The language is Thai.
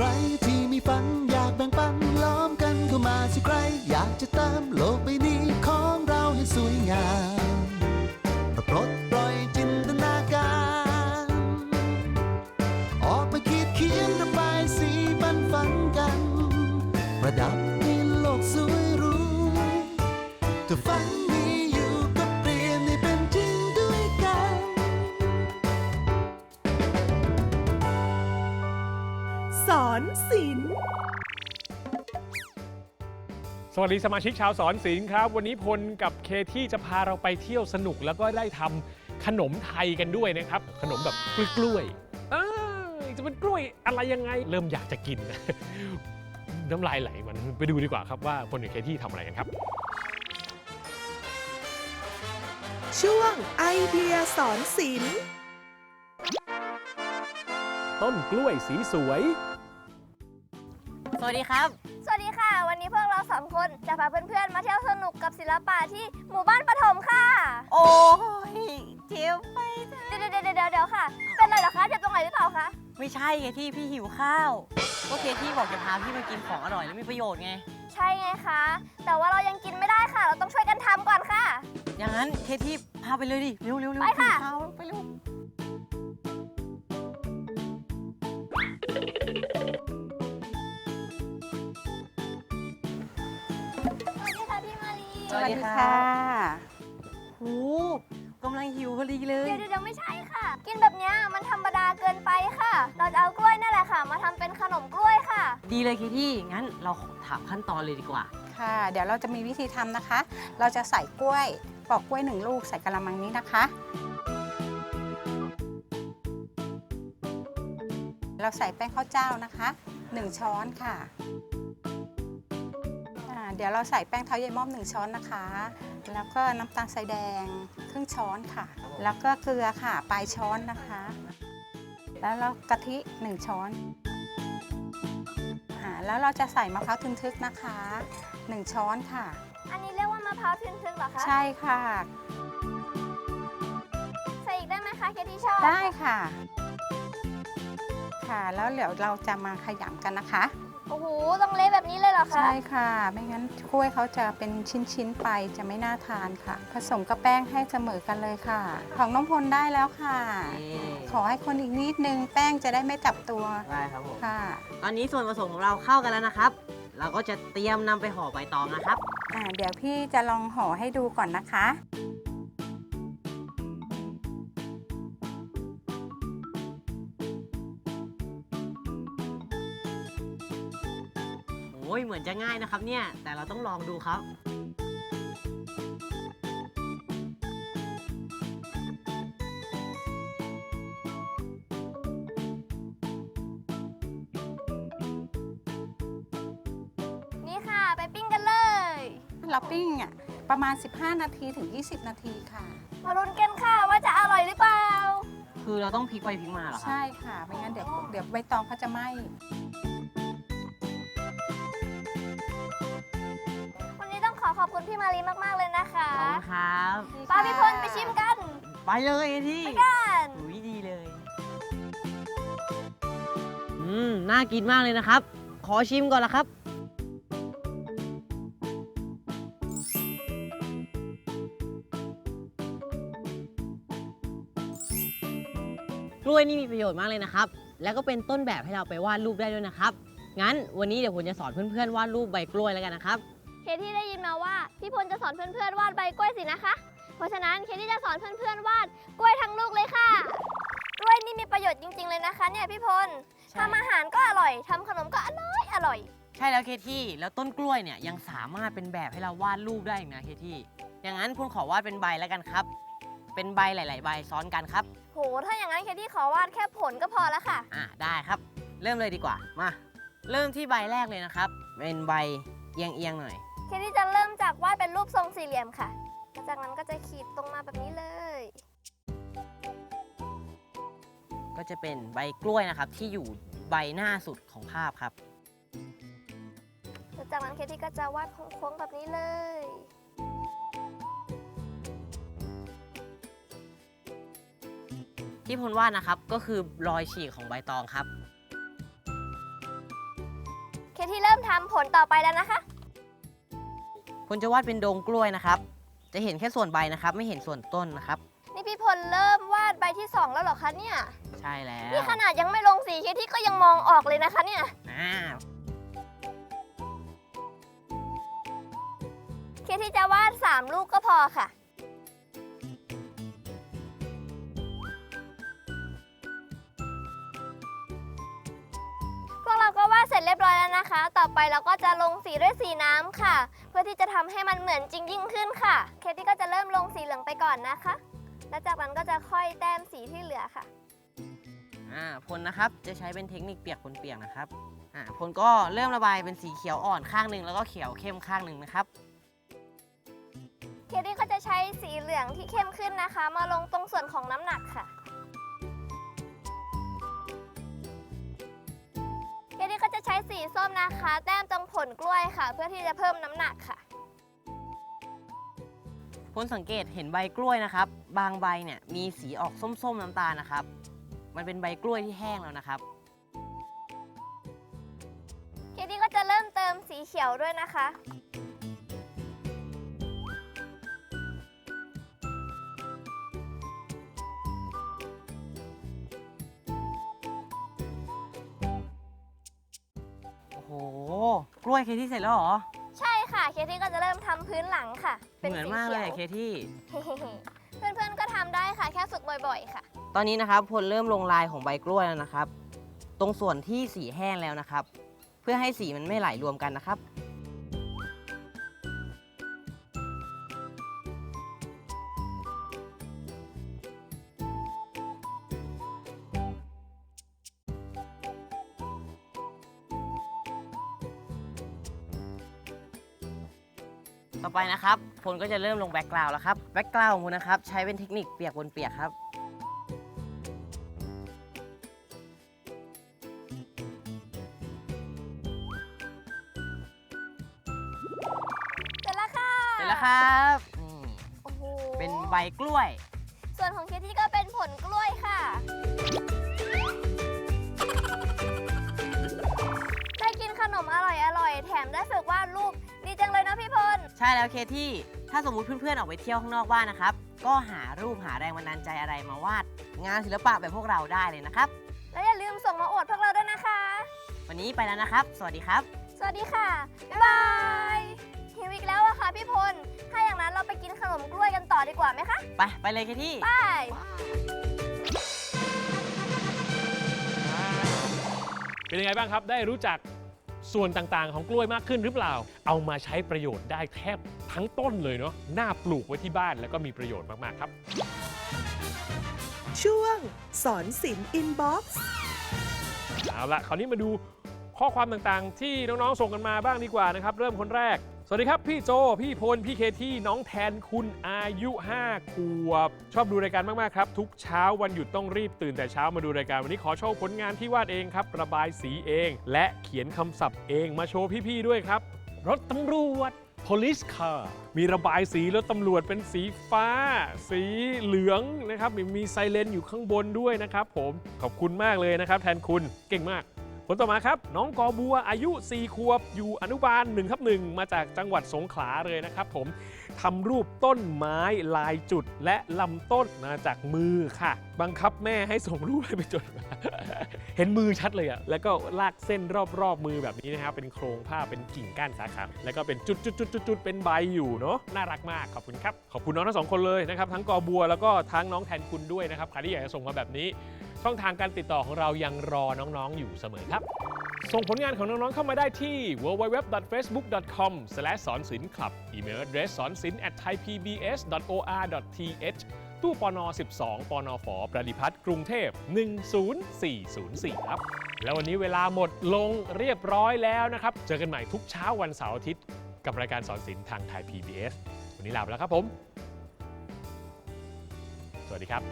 ใครที่มีฝันอยากแบ่งปันล้อมกันเข้ามาสิใคร อยากจะเติมโลกใบนี้ของเราให้สวยงาม สวัสดีสมาชิกชาวสอนศิลป์ครับ วันนี้พลกับเคที่จะพาเราไปเที่ยวสนุกแล้วก็ได้ทำขนมไทยกันด้วยนะครับ ขนมแบบกล้วยๆเอ้ยจะเป็นกล้วยอะไรยังไง เริ่มอยากจะกิน น้ำลายไหลมันไปดูดีกว่าครับว่าพลกับเคที่ทำอะไรกันครับ ช่วงไอเดียสอนศิลป์ต้นกล้วยสีสวย สวัสดีครับส วัสดีค่ะวันนี้พวกเราสองคนจะพาเพื่อนๆมาเที่ยวสนุกกับศิลปะที่หมู่บ้านปฐมค่ะ โอ้ยเจียวไปเดี๋ยวเดี๋ยวเดี๋ยวเดี๋ยวค่ะ เป็นไรเหรอคะเจ็บตรงไหนหรือเปล่าคะ ไม่ใช่ไงที่พี่หิวข้าวก็เคที่บอกจะพาพี่มากินของอร่อยแล้วมีประโยชน์ไง ใช่ไงคะ แต่ว่าเรายังกินไม่ได้ค่ะ เราต้องช่วยกันทำก่อนค่ะ อย่างนั้นเคที่พาไปเลยดิ เร็วเร็วเร็วไปค่ะ หิวข้าวไปเร็ว สวัสดีค่ะโอ้กำลังหิวพอดีเลยเดี๋ยวเดี๋ยวเดี๋ยวไม่ใช่ค่ะ กินแบบเนี้ยมันธรรมดาเกินไปค่ะ เราจะเอากล้วยนั่นแหละค่ะ มาทำเป็นขนมกล้วยค่ะ ดีเลยเคที่งั้นเราถามขั้นตอนเลยดีกว่า ค่ะ เดี๋ยวเราจะมีวิธีทำนะคะ เราจะใส่กล้วยปอกกล้วยหนึ่งลูกใส่กระมังนี้นะคะ เราใส่แป้งข้าวเจ้านะคะหนึ่งช้อนค่ะอ่า เดี๋ยวเราใส่แป้งเท้าใยม่อมหนึ่งช้อนนะคะ แล้วก็น้ำตาลทรายแดงครึ่งช้อนค่ะ แล้วก็เกลือค่ะปลายช้อนนะคะ แล้วเรากะทิหนึ่งช้อนอ่าแล้วเราจะใส่มะพร้าวทึนทึกนะคะหนึ่งช้อนค่ะ อันนี้เรียกว่ามะพร้าวทึนทึกเหรอคะใช่ค่ะ ใส่อีกได้ไหมคะเคที่ชอบได้ค่ะ ค่ะ แล้วเดี๋ยวเราจะมาขยำกันนะคะ โอ้โหต้องเละแบบนี้เลยเหรอคะ ใช่ค่ะ ไม่งั้นกล้วยเขาจะเป็นชิ้นๆไปจะไม่น่าทานค่ะ ผสมกับแป้งให้เสมอกันเลยค่ะ ของน้องพลได้แล้วค่ะขอให้คนอีกนิดนึงแป้งจะได้ไม่จับตัวได้ครับผม ค่ะตอนนี้ส่วนผสมของเราเข้ากันแล้วนะครับ เราก็จะเตรียมนำไปห่อใบตองนะครับ อ่าเดี๋ยวพี่จะลองห่อให้ดูก่อนนะคะ มือนจะง่ายนะครับเนี่ย แต่เราต้องลองดูครับ นี่ค่ะ ไปปิ้งกันเลย เราปิ้งอะประมาณ 15 นาทีถึง 20 นาทีค่ะ มาลุ้นกันค่ะว่าจะอร่อยหรือเปล่า คือเราต้องพลิกไปพลิกมาเหรอครับ ใช่ค่ะ ไม่งั้นเดี๋ยวเดี๋ยวใบตองเขาจะไหม้ ขอขอบคุณพี่มารีมากๆเลยนะคะขอบคุณครับป้าพี่พลไปชิมกันไปเลยไอ้ที่กันอุ้ยดีเลย อืมน่ากินมากเลยนะครับ ขอชิมก่อนละครับ กล้วยนี่มีประโยชน์มากเลยนะครับ แล้วก็เป็นต้นแบบให้เราไปวาดรูปได้ด้วยนะครับ งั้นวันนี้เดี๋ยวผมจะสอนเพื่อนๆวาดรูปใบกล้วยแล้วกันนะครับ เคที่ได้ยินมาว่าพี่พลจะสอนเพื่อนๆวาดใบกล้วยสินะคะ เพราะฉะนั้นเคที่จะสอนเพื่อนๆวาดกล้วยทั้งลูกเลยค่ะ กล้วยนี่มีประโยชน์จริง ๆเลยนะคะ เนี่ยพี่พลใช่ ทำอาหารก็อร่อยทำขนมก็อร่อยอร่อยใช่แล้วเคที่แล้วต้นกล้วยเนี่ยยังสามารถเป็นแบบให้เราวาดรูปได้อีกนะเคที่อย่างนั้นคุณขอวาดเป็นใบแล้วกันครับ เป็นใบหลาย ๆ ใบซ้อนกันครับ โหถ้าอย่างนั้นเคที่ขอวาดแค่ผลก็พอแล้วค่ะ อ่าได้ครับ เริ่มเลยดีกว่ามา เริ่มที่ใบแรกเลยนะครับ เป็นใบเอียงๆหน่อย เคที่จะเริ่มจากวาดเป็นรูปทรงสี่เหลี่ยมค่ะแล้วจากนั้นก็จะขีดตรงมาแบบนี้เลย ก็จะเป็นใบกล้วยนะครับที่อยู่ใบหน้าสุดของภาพครับแล้วจากนั้นเคที่ก็จะวาดโค้งๆแบบนี้เลย ที่พลวาดนะครับก็คือรอยฉีกของใบตองครับ เคที่เริ่มทำผลต่อไปแล้วนะคะ พลจะวาดเป็นดงกล้วยนะครับ จะเห็นแค่ส่วนใบนะครับ ไม่เห็นส่วนต้นนะครับ นี่พี่พลเริ่มวาดใบที่ 2 แล้วเหรอคะเนี่ย ใช่แล้วนี่ขนาดยังไม่ลงสีเคที่ก็ยังมองออกเลยนะคะเนี่ยอ่าเคที่จะวาด 3 ลูกก็พอค่ะ เราก็วาดเสร็จเรียบร้อยแล้วนะคะ ต่อไปเราก็จะลงสีด้วยสีน้ำค่ะ เพื่อที่จะทำให้มันเหมือนจริงยิ่งขึ้นค่ะ เคที่ก็จะเริ่มลงสีเหลืองไปก่อนนะคะ และจากนั้นก็จะค่อยแต้มสีที่เหลือค่ะอ่าพลนะครับจะใช้เป็นเทคนิคเปียกปนเปียกนะครับอ่าพลก็เริ่มระบายเป็นสีเขียวอ่อนข้างหนึ่งแล้วก็เขียวเข้มข้างหนึ่งนะครับเคที่ก็จะใช้สีเหลืองที่เข้มขึ้นนะคะ มาลงตรงส่วนของน้ำหนักค่ะ สีส้มนะคะ แต้มตรงผลกล้วยค่ะ เพื่อที่จะเพิ่มน้ำหนักค่ะพลสังเกตเห็นใบกล้วยนะครับ บางใบเนี่ยมีสีออกส้มๆน้ำตาลนะครับ มันเป็นใบกล้วยที่แห้งแล้วนะครับ เคที่ก็จะเริ่มเติมสีเขียวด้วยนะคะ ห กล้วยเคที่เสร็จแล้วเหรอ ใช่ค่ะ เคที่ก็จะเริ่มทำพื้นหลังค่ะ เป็นเหมือนสีมากเลเขียยว อะเคที่ เพื่อนๆก็ทำได้ค่ะ แค่ฝึกบ่อยๆ ค่ะ ตอนนี้นะครับพลเริ่มลงลายของใบกล้วยแล้วนะครับ ตรงส่วนที่สีแห้งแล้วนะครับ เพื่อให้สีมันไม่ไหลรวมกันนะครับ ต่อไปนะครับพลก็จะเริ่มลงแบ็กกราวด์แล้วครับแบ็กกราวด์ของคุณนะครับใช้เป็นเทคนิคเปียกบนเปียกครับ เสร็จแล้วค่ะเสร็จแล้วครับนี่โอ้โหเป็นใบกล้วย ส่วนของเคที่ก็เป็นผลกล้วยค่ะ ช่แล้วเคที่ ถ้าสมมุติเพื่อนๆออกไปเที่ยวข้างนอกบ้านนะครับ ก็หารูปหาแรงบันดาลใจอะไรมาวาด งานศิลปะแบบพวกเราได้เลยนะครับ แล้วอย่าลืมส่งมาอวดพวกเราด้วยนะคะ วันนี้ไปแล้วนะครับ สวัสดีครับ สวัสดีค่ะ บ๊ายบายหิวอีกแล้วอะค่ะพี่พล ถ้าอย่างนั้นเราไปกินขนมกล้วยกันต่อดีกว่าไหมคะไปไปเลยเคที่ ไป เป็นยังไงบ้างครับ ได้รู้จัก ส่วนต่างๆ ของกล้วยมากขึ้นหรือเปล่า เอามาใช้ประโยชน์ได้แทบทั้งต้นเลยเนาะน่าปลูกไว้ที่บ้านแล้วก็มีประโยชน์มากๆครับ ช่วงสอนศิลป์อินบ็อกซ์เอาละคราวนี้มาดูข้อความต่างๆ ที่น้องๆส่งกันมาบ้างดีกว่านะครับ เริ่มคนแรก สวัสดีครับ พี่โจ พี่พล พี่เคที่น้องแทนคุณอายุ 5 ขวบ ชอบดูรายการมาก ๆ ครับ ทุกเช้าวันหยุดต้องรีบตื่นแต่เช้ามาดูรายการวันนี้ขอโชว์ผลงานที่วาดเองครับ ระบายสีเอง และเขียนคำศัพท์เองมาโชว์พี่ ๆ ด้วยครับ รถตำรวจ police car มีระบายสีรถตำรวจเป็นสีฟ้า สีเหลืองนะครับมีมีไซเรนอยู่ข้างบนด้วยนะครับผมขอบคุณมากเลยนะครับ แทนคุณเก่งมาก ผลต่อมาครับ น้องกอบัวอายุ 4 ขวบ อยู่อนุบาล1ทับ1มาจากจังหวัดสงขลาเลยนะครับผมทำรูปต้นไม้ลายจุดและลำต้นมาจากมือค่ะ บังคับแม่ให้ส่งรูปให้ไปจด เห็นมือชัดเลยอะแล้วก็ลากเส้นรอบๆมือแบบนี้นะครับ เป็นโครงผ้าเป็นกิ่งก้านสาขาแล้วก็เป็นจุดๆๆๆเป็นใบอยู่เนาะน่ารักมากขอบคุณครับขอบคุณน้องทั้งสองคนเลยนะครับทั้งกอบัวแล้วก็ทั้งน้องแทนคุณด้วยนะครับใครที่อยากจะส่งมาแบบนี้ ช่องทางการติดต่อของเรายังรอน้องๆ อยู่เสมอครับ ส่งผลงานของน้องๆ เข้ามาได้ที่ www.facebook.com สอนศิลป์คลับอีเมล address สอนศิลป์ at thaipbs.or.th ตู้ปน 12 ปนฝประดิพัฒน์กรุงเทพ 10404 ครับ แล้ววันนี้เวลาหมดลงเรียบร้อยแล้วนะครับ เจอกันใหม่ทุกเช้าวันเสาร์อาทิตย์ กับรายการสอนศิลป์ทางไทย PBS วันนี้ลาไปแล้วครับผม สวัสดีครับ